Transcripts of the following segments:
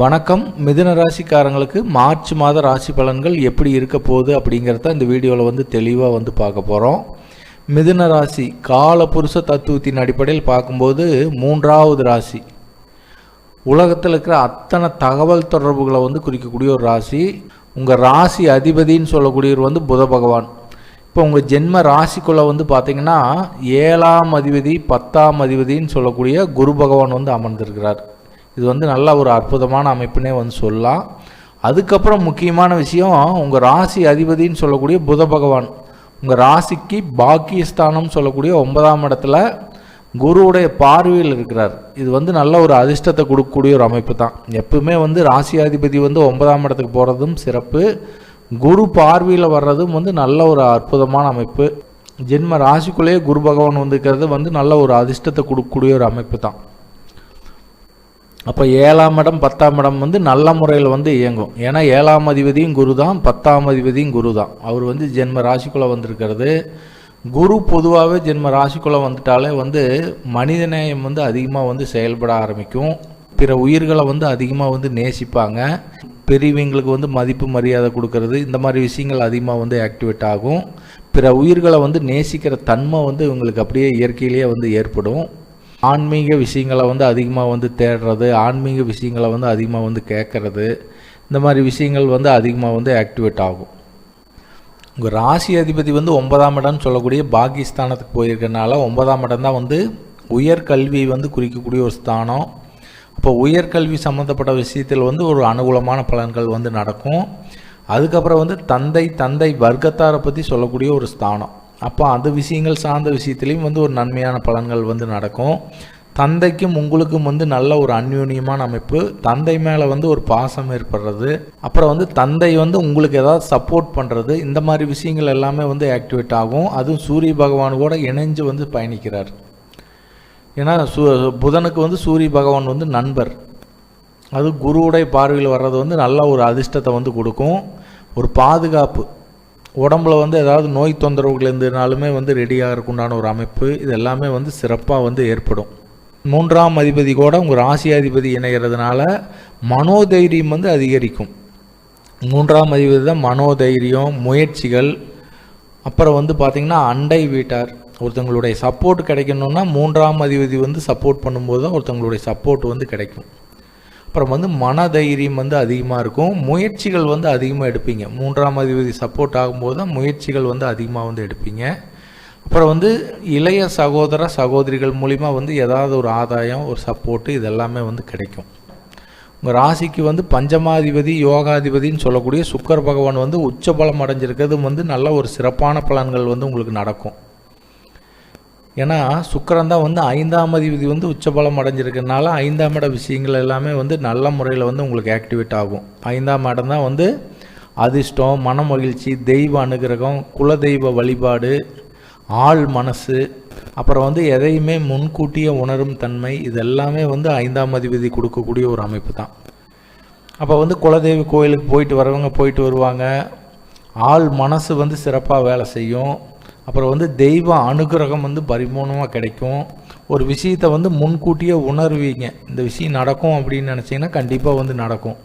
வணக்கம். மிதுன ராசிக்காரங்களுக்கு மார்ச் மாத ராசி பலன்கள் எப்படி இருக்க போகுது அப்படிங்கிறத இந்த வீடியோவில் வந்து தெளிவாக வந்து பார்க்க போகிறோம் மிதுன ராசி கால புருஷ தத்துவத்தின் அடிப்படையில் பார்க்கும்போது மூன்றாவது ராசி. உலகத்தில் இருக்கிற அத்தனை தகவல் தொடர்புகளை வந்து குறிக்கக்கூடிய ஒரு ராசி. உங்கள் ராசி அதிபதின்னு சொல்லக்கூடியவர் வந்து புத பகவான். இப்போ உங்கள் ஜென்ம ராசிக்குள்ளே வந்து பார்த்தீங்கன்னா ஏழாம் அதிபதி பத்தாம் அதிபதின்னு சொல்லக்கூடிய குரு பகவான் வந்து அமர்ந்திருக்கிறார். இது வந்து நல்ல ஒரு அற்புதமான அமைப்புனே வந்து சொல்லலாம். அதுக்கப்புறம் முக்கியமான விஷயம் உங்கள் ராசி அதிபதின்னு சொல்லக்கூடிய புத பகவான். உங்கள் ராசிக்கு பாக்கியஸ்தானம் சொல்லக்கூடிய ஒன்பதாம் இடத்துல குருவுடைய பார்வையில் இருக்கிறார். இது வந்து நல்ல ஒரு அதிர்ஷ்டத்தை கொடுக்கக்கூடிய ஒரு அமைப்பு தான். எப்பவுமே வந்து ராசியாதிபதி வந்து ஒன்பதாம் இடத்துக்கு போகிறதும் சிறப்பு. குரு பார்வையில் வர்றதும் வந்து நல்ல ஒரு அற்புதமான அமைப்பு. ஜென்ம ராசிக்குள்ளேயே குரு பகவான் வந்துக்கிறது வந்து நல்ல ஒரு அதிர்ஷ்டத்தை கொடுக்கக்கூடிய ஒரு அமைப்பு தான். அப்போ ஏழாம் இடம் பத்தாம் இடம் வந்து நல்ல முறையில் வந்து இயங்கும். ஏன்னா ஏழாம் அதிபதியும் குரு தான் பத்தாம் அதிபதியும் குரு தான் அவர் வந்து ஜென்ம ராசிக்குள்ளே வந்திருக்கிறது. குரு பொதுவாகவே ஜென்ம ராசிக்குள்ளே வந்துட்டாலே வந்து மனிதநேயம் வந்து அதிகமாக வந்து செயல்பட ஆரம்பிக்கும். பிற உயிர்களை வந்து அதிகமாக வந்து நேசிப்பாங்க. பெரியவங்களுக்கு வந்து மதிப்பு மரியாதை கொடுக்கறது. இந்த மாதிரி விஷயங்கள் அதிகமாக வந்து ஆக்டிவேட் ஆகும். பிற உயிர்களை வந்து நேசிக்கிற தன்மை வந்து இவங்களுக்கு அப்படியே இயற்கையிலேயே வந்து ஏற்படும். ஆன்மீக விஷயங்களை வந்து அதிகமாக வந்து தேடுறது ஆன்மீக விஷயங்களை வந்து அதிகமாக வந்து கேட்குறது இந்த மாதிரி விஷயங்கள் வந்து அதிகமாக வந்து ஆக்டிவேட் ஆகும். உங்கள் ராசி அதிபதி வந்து ஒன்பதாம் இடம்னு சொல்லக்கூடிய பாகிஸ்தானத்துக்கு போயிருக்கனால ஒன்பதாம் இடம் தான் வந்து உயர்கல்வி வந்து குறிக்கக்கூடிய ஒரு ஸ்தானம். அப்போ உயர்கல்வி சம்மந்தப்பட்ட விஷயத்தில் வந்து ஒரு அனுகூலமான பலன்கள் வந்து நடக்கும். அதுக்கப்புறம் வந்து தந்தை தந்தை வர்க்கத்தாரை பற்றி சொல்லக்கூடிய ஒரு ஸ்தானம். அப்போ அந்த விஷயங்கள் சார்ந்த விஷயத்துலேயும் வந்து ஒரு நன்மையான பலன்கள் வந்து நடக்கும். தந்தைக்கும் உங்களுக்கும் வந்து நல்ல ஒரு அந்யூன்யமான அமைப்பு. தந்தை மேலே வந்து ஒரு பாசம் ஏற்படுறது. அப்புறம் வந்து தந்தை வந்து உங்களுக்கு ஏதாவது சப்போர்ட் பண்ணுறது இந்த மாதிரி விஷயங்கள் எல்லாமே வந்து ஆக்டிவேட் ஆகும். அதுவும் சூரிய பகவான் கூட இணைஞ்சு வந்து பயணிக்கிறார். ஏன்னா சு புதனுக்கு வந்து சூரிய பகவான் வந்து நண்பர். அது குருவுடைய பார்வையில் வர்றது வந்து நல்ல ஒரு அதிர்ஷ்டத்தை வந்து கொடுக்கும். ஒரு பாதுகாப்பு. உடம்புல வந்து ஏதாவது நோய் தொந்தரவுகள் இருந்ததுனாலுமே வந்து ரெடியாக உண்டான ஒரு அமைப்பு. இது எல்லாமே வந்து சிறப்பாக வந்து ஏற்படும். மூன்றாம் அதிபதி கூட உங்கள் ராசியாதிபதி இணைகிறதுனால மனோதைரியம் வந்து அதிகரிக்கும். மூன்றாம் அதிபதி தான் மனோதைரியம் முயற்சிகள். அப்புறம் வந்து பார்த்திங்கன்னா அண்டை வீட்டார். ஒருத்தங்களுடைய சப்போர்ட் கிடைக்கணுன்னா மூன்றாம் அதிபதி வந்து சப்போர்ட் பண்ணும்போது தான் ஒருத்தங்களுடைய சப்போர்ட் வந்து கிடைக்கும். அப்புறம் வந்து மன தைரியம் வந்து அதிகமாக இருக்கும். முயற்சிகள் வந்து அதிகமாக எடுப்பீங்க. மூன்றாம் அதிபதி சப்போர்ட் ஆகும்போது தான் முயற்சிகள் வந்து அதிகமாக வந்து எடுப்பீங்க. அப்புறம் வந்து இளைய சகோதர சகோதரிகள் மூலிமா வந்து ஏதாவது ஒரு ஆதாயம் ஒரு சப்போர்ட்டு இதெல்லாமே வந்து கிடைக்கும். உங்கள் ராசிக்கு வந்து பஞ்சமாதிபதி யோகாதிபதின்னு சொல்லக்கூடிய சுக்கர் பகவான் வந்து உச்சபலம் அடைஞ்சிருக்கிறதும் வந்து நல்ல ஒரு சிறப்பான பலன்கள் வந்து உங்களுக்கு நடக்கும். ஏன்னா சுக்கரன் தான் வந்து ஐந்தாம் அதிபதி வந்து உச்சபலம் அடைஞ்சிருக்கனால ஐந்தாம் இட விஷயங்கள் எல்லாமே வந்து நல்ல முறையில் வந்து உங்களுக்கு ஆக்டிவேட் ஆகும். ஐந்தாம் இடம் தான் வந்து அதிர்ஷ்டம் மன மகிழ்ச்சி தெய்வ அனுகிரகம் குலதெய்வ வழிபாடு ஆள் மனசு அப்புறம் வந்து எதையுமே முன்கூட்டிய உணரும் தன்மை இது எல்லாமே வந்து ஐந்தாம் அதிபதி கொடுக்கக்கூடிய ஒரு அமைப்பு தான். அப்போ வந்து குலதெய்வ கோயிலுக்கு போயிட்டு வரவங்க போயிட்டு வருவாங்க. ஆள் மனசு வந்து சிறப்பாக வேலை செய்யும். அப்புறம் வந்து தெய்வ அனுகிரகம் வந்து பரிபூர்ணமாக கிடைக்கும். ஒரு விஷயத்தை வந்து முன்கூட்டியே உணர்வீங்க. இந்த விஷயம் நடக்கும் அப்படின்னு நினச்சிங்கன்னா கண்டிப்பாக வந்து நடக்கும்.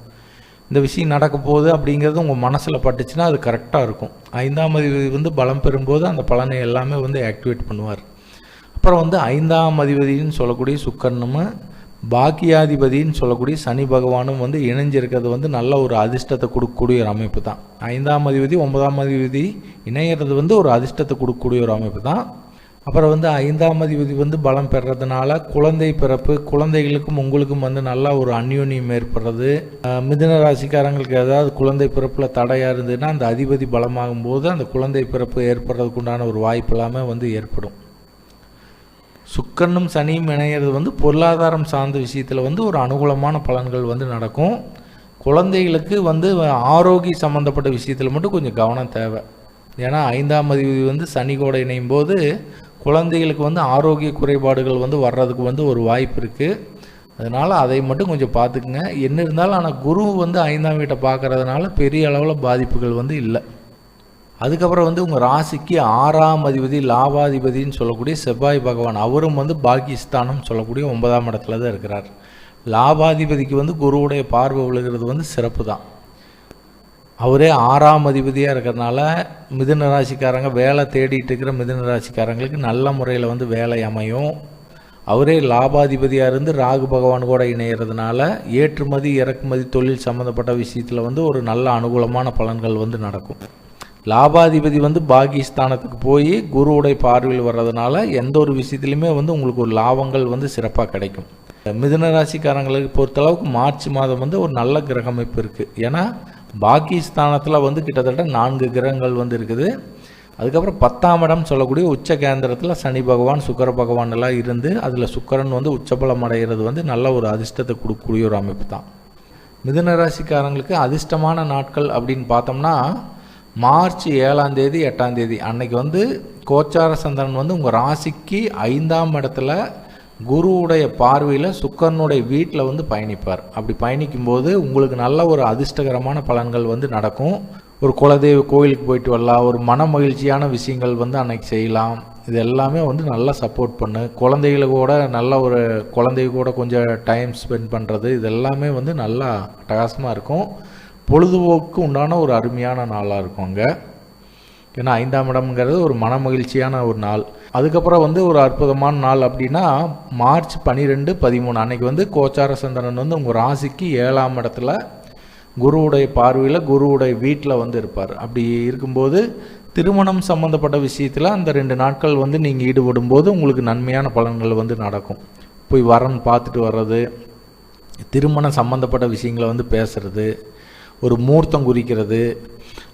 இந்த விஷயம் நடக்க போகுது அப்படிங்கிறது உங்கள் மனசில் பட்டுச்சுன்னா அது கரெக்டாக இருக்கும். ஐந்தாம் அதிபதி வந்து பலம் பெறும்போது அந்த பலனை எல்லாமே வந்து ஆக்டிவேட் பண்ணுவார். அப்புறம் வந்து ஐந்தாம் அதிபதினு சொல்லக்கூடிய சுக்கரனும் பாக்கியாதிபதின்னு சொல்லக்கூடிய சனி பகவானும் வந்து இணைஞ்சிருக்கிறது வந்து நல்ல ஒரு அதிர்ஷ்டத்தை கொடுக்கக்கூடிய ஒரு அமைப்பு தான். ஐந்தாம் அதிபதி ஒன்பதாம் அதிபதி இணையிறது வந்து ஒரு அதிர்ஷ்டத்தை கொடுக்கக்கூடிய ஒரு அமைப்பு தான். அப்புறம் வந்து ஐந்தாம் அதிபதி வந்து பலம் பெறதுனால குழந்தை பிறப்பு குழந்தைகளுக்கும் உங்களுக்கும் வந்து நல்லா ஒரு அந்யோன்யம் ஏற்படுறது. மிதுன ராசிக்காரங்களுக்கு ஏதாவது குழந்தை பிறப்பில் தடையாக இருந்ததுன்னா அந்த அதிபதி பலமாகும் போது அந்த குழந்தை பிறப்பு ஏற்படுறதுக்கு உண்டான ஒரு வாய்ப்பு எல்லாமே வந்து ஏற்படும். சுக்கரனும் சனியும் இணையிறது வந்து பொருளாதாரம் சார்ந்த விஷயத்தில் வந்து ஒரு அனுகூலமான பலன்கள் வந்து நடக்கும். குழந்தைகளுக்கு வந்து ஆரோக்கிய சம்மந்தப்பட்ட விஷயத்தில் மட்டும் கொஞ்சம் கவனம் தேவை. ஏன்னா ஐந்தாம் அதிபதி வந்து சனி கூட இணையும் போது குழந்தைகளுக்கு வந்து ஆரோக்கிய குறைபாடுகள் வந்து வர்றதுக்கு வந்து ஒரு வாய்ப்பு இருக்குது அதனால் அதை மட்டும் கொஞ்சம் பார்த்துக்குங்க. என்ன இருந்தாலும் ஆனால் குரு வந்து ஐந்தாம் வீட்டை பார்க்குறதுனால பெரிய அளவில் பாதிப்புகள் வந்து இல்லை. அதுக்கப்புறம் வந்து உங்கள் ராசிக்கு ஆறாம் அதிபதி லாபாதிபதின்னு சொல்லக்கூடிய செவ்வாய் பகவான் அவரும் வந்து பாகிஸ்தானம் சொல்லக்கூடிய ஒன்பதாம் இடத்துல தான் இருக்கிறார். லாபாதிபதிக்கு வந்து குருவுடைய பார்வை விழுகிறது வந்து சிறப்பு தான் அவரே ஆறாம் அதிபதியாக இருக்கிறனால மிதுன ராசிக்காரங்க வேலை தேடிட்டு இருக்கிற மிதுன ராசிக்காரங்களுக்கு நல்ல முறையில் வந்து வேலை அமையும். அவரே லாபாதிபதியாக இருந்து ராகு பகவான் கூட இணையிறதுனால ஏற்றுமதி இறக்குமதி தொழில் சம்மந்தப்பட்ட விஷயத்தில் வந்து ஒரு நல்ல அனுகூலமான பலன்கள் வந்து நடக்கும். லாபாதிபதி வந்து பாகிஸ்தானத்துக்கு போய் குருவுடைய பார்வையில் வர்றதுனால எந்த ஒரு விஷயத்துலையுமே வந்து உங்களுக்கு ஒரு லாபங்கள் வந்து சிறப்பாக கிடைக்கும். மிதுன ராசிக்காரங்களுக்கு பொறுத்தளவுக்கு மார்ச் மாதம் வந்து ஒரு நல்ல கிரக அமைப்பு இருக்குது ஏன்னா பாகிஸ்தானத்தில் வந்து கிட்டத்தட்ட நான்கு கிரகங்கள் வந்து இருக்குது. அதுக்கப்புறம் பத்தாம் இடம் சொல்லக்கூடிய உச்ச கேந்திரத்தில் சனி பகவான் சுக்கர பகவான் எல்லாம் இருந்து அதில் சுக்கரன் வந்து உச்சபலம் அடைகிறது வந்து நல்ல ஒரு அதிர்ஷ்டத்தை கொடுக்கக்கூடிய ஒரு அமைப்பு தான். மிதுன ராசிக்காரங்களுக்கு அதிர்ஷ்டமான நாட்கள் அப்படின்னு பார்த்தோம்னா மார்ச் ஏழாம் தேதி எட்டாம் தேதி. அன்னைக்கு வந்து கோச்சார சந்திரன் வந்து உங்கள் ராசிக்கு ஐந்தாம் இடத்துல குருவுடைய பார்வையில் சுக்கரனுடைய வீட்டில் வந்து பயணிப்பார். அப்படி பயணிக்கும்போது உங்களுக்கு நல்ல ஒரு அதிர்ஷ்டகரமான பலன்கள் வந்து நடக்கும். ஒரு குலதெய்வ கோயிலுக்கு போயிட்டு வரலாம். ஒரு மன மகிழ்ச்சியான விஷயங்கள் வந்து அன்னைக்கு செய்யலாம். இது எல்லாமே வந்து நல்லா சப்போர்ட் பண்ணு. குழந்தைகளை கூட நல்ல ஒரு குழந்தைக கூட கொஞ்சம் டைம் ஸ்பெண்ட் பண்ணுறது இது எல்லாமே வந்து நல்லா அட்டகாசமாக இருக்கும். பொழுதுபோக்கு உண்டான ஒரு அருமையான நாளாக இருக்கும் அங்கே. ஏன்னா ஐந்தாம் இடம்ங்கிறது ஒரு மன மகிழ்ச்சியான ஒரு நாள். அதுக்கப்புறம் வந்து ஒரு அற்புதமான நாள் அப்படின்னா மார்ச் பன்னிரெண்டு பதிமூணு அன்னைக்கு வந்து கோச்சார சந்திரன் வந்து உங்கள் ராசிக்கு ஏழாம் இடத்துல குருவுடைய பார்வையில் குருவுடைய வீட்டில் வந்து இருப்பார். அப்படி இருக்கும்போது திருமணம் சம்மந்தப்பட்ட விஷயத்தில் அந்த ரெண்டு நாட்கள் வந்து நீங்கள் ஈடுபடும் போது உங்களுக்கு நன்மையான பலன்கள் வந்து நடக்கும். போய் வரன் பார்த்துட்டு வர்றது திருமணம் சம்மந்தப்பட்ட விஷயங்களை வந்து பேசுறது ஒரு மூர்த்தம் குறிக்கிறது.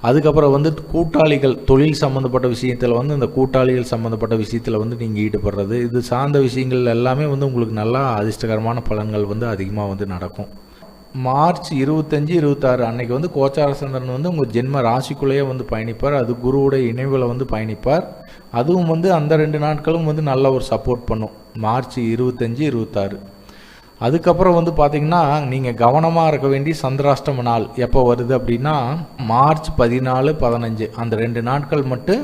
அதுக்கப்புறம் வந்து கூட்டாளிகள் தொழில் சம்மந்தப்பட்ட விஷயத்தில் வந்து இந்த கூட்டாளிகள் சம்மந்தப்பட்ட விஷயத்தில் வந்து நீங்கள் ஈடுபடுறது. இது சார்ந்த விஷயங்கள் எல்லாமே வந்து உங்களுக்கு நல்லா அதிர்ஷ்டகரமான பலன்கள் வந்து அதிகமாக வந்து நடக்கும். மார்ச் இருபத்தஞ்சி இருபத்தாறு அன்னைக்கு வந்து கோச்சார சந்திரன் வந்து உங்கள் ஜென்ம ராசிக்குள்ளேயே வந்து பயணிப்பார். அது குருவுடைய இணைவில் வந்து பயணிப்பார். அதுவும் வந்து அந்த ரெண்டு நாட்களும் வந்து நல்ல ஒரு சப்போர்ட் பண்ணும். மார்ச் இருபத்தஞ்சி இருபத்தாறு. அதுக்கப்புறம் வந்து பார்த்திங்கன்னா நீங்கள் கவனமாக இருக்க வேண்டிய சந்திராஷ்டம நாள் எப்போ வருது அப்படின்னா மார்ச் பதினாலு பதினஞ்சு. அந்த ரெண்டு நாட்கள் மட்டும்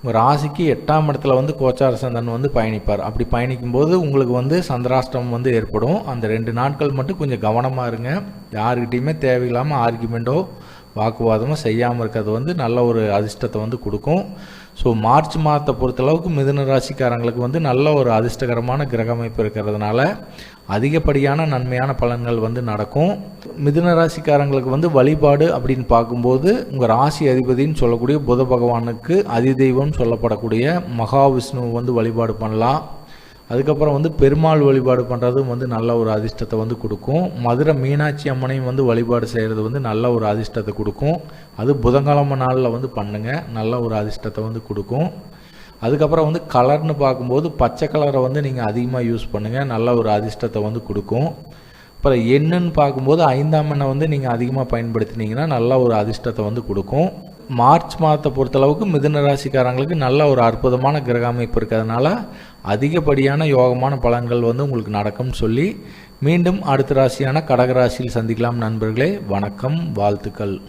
உங்கள் ராசிக்கு எட்டாம் இடத்துல வந்து கோச்சார சந்தன் வந்து பயணிப்பார். அப்படி பயணிக்கும்போது உங்களுக்கு வந்து சந்திராஷ்டமம் வந்து ஏற்படும். அந்த ரெண்டு நாட்கள் மட்டும் கொஞ்சம் கவனமாக இருங்க. யாருக்கிட்டேயுமே தேவையில்லாமல் ஆர்குமெண்ட்டோ வாக்குவாதமோ செய்யாமல் இருக்கிறது வந்து நல்ல ஒரு அதிர்ஷ்டத்தை வந்து கொடுக்கும். ஸோ மார்ச் மாதத்தை பொறுத்தளவுக்கு மிதுன ராசிக்காரங்களுக்கு வந்து நல்ல ஒரு அதிர்ஷ்டகரமான கிரக அமைப்பு இருக்கிறதுனால அதிகப்படியான நன்மையான பலன்கள் வந்து நடக்கும். மிதுன ராசிக்காரங்களுக்கு வந்து வழிபாடு அப்படின்னு பார்க்கும்போது உங்கள் ராசி அதிபதினு சொல்லக்கூடிய புத பகவானுக்கு அதிதெய்வம் சொல்லப்படக்கூடிய மகாவிஷ்ணு வந்து வழிபாடு பண்ணலாம். அதுக்கப்புறம் வந்து பெருமாள் வழிபாடு பண்ணுறதும் வந்து நல்ல ஒரு அதிர்ஷ்டத்தை வந்து கொடுக்கும். மதுரை மீனாட்சி அம்மனையும் வந்து வழிபாடு செய்கிறது வந்து நல்ல ஒரு அதிர்ஷ்டத்தை கொடுக்கும். அது புதன்கிழமை நாளில் வந்து பண்ணுங்கள் நல்ல ஒரு அதிர்ஷ்டத்தை வந்து கொடுக்கும். அதுக்கப்புறம் வந்து கலர்னு பார்க்கும்போது பச்சை கலரை வந்து நீங்கள் அதிகமாக யூஸ் பண்ணுங்கள் நல்ல ஒரு அதிர்ஷ்டத்தை வந்து கொடுக்கும். அப்புறம் என்னன்னு பார்க்கும்போது ஐந்தாம் எண்ணை வந்து நீங்கள் அதிகமாக பயன்படுத்தினீங்கன்னா நல்ல ஒரு அதிர்ஷ்டத்தை வந்து கொடுக்கும். மார்ச் மாதத்தை பொறுத்தளவுக்கு மிதுன ராசிக்காரங்களுக்கு நல்ல ஒரு அற்புதமான கிரக அமைப்பு இருக்கிறதுனால அதிகப்படியான யோகமான பலன்கள் வந்து உங்களுக்கு நடக்கும்னு சொல்லி மீண்டும் அடுத்த ராசியான கடகராசியில் சந்திக்கலாம் நண்பர்களே. வணக்கம் வாழ்த்துக்கள்.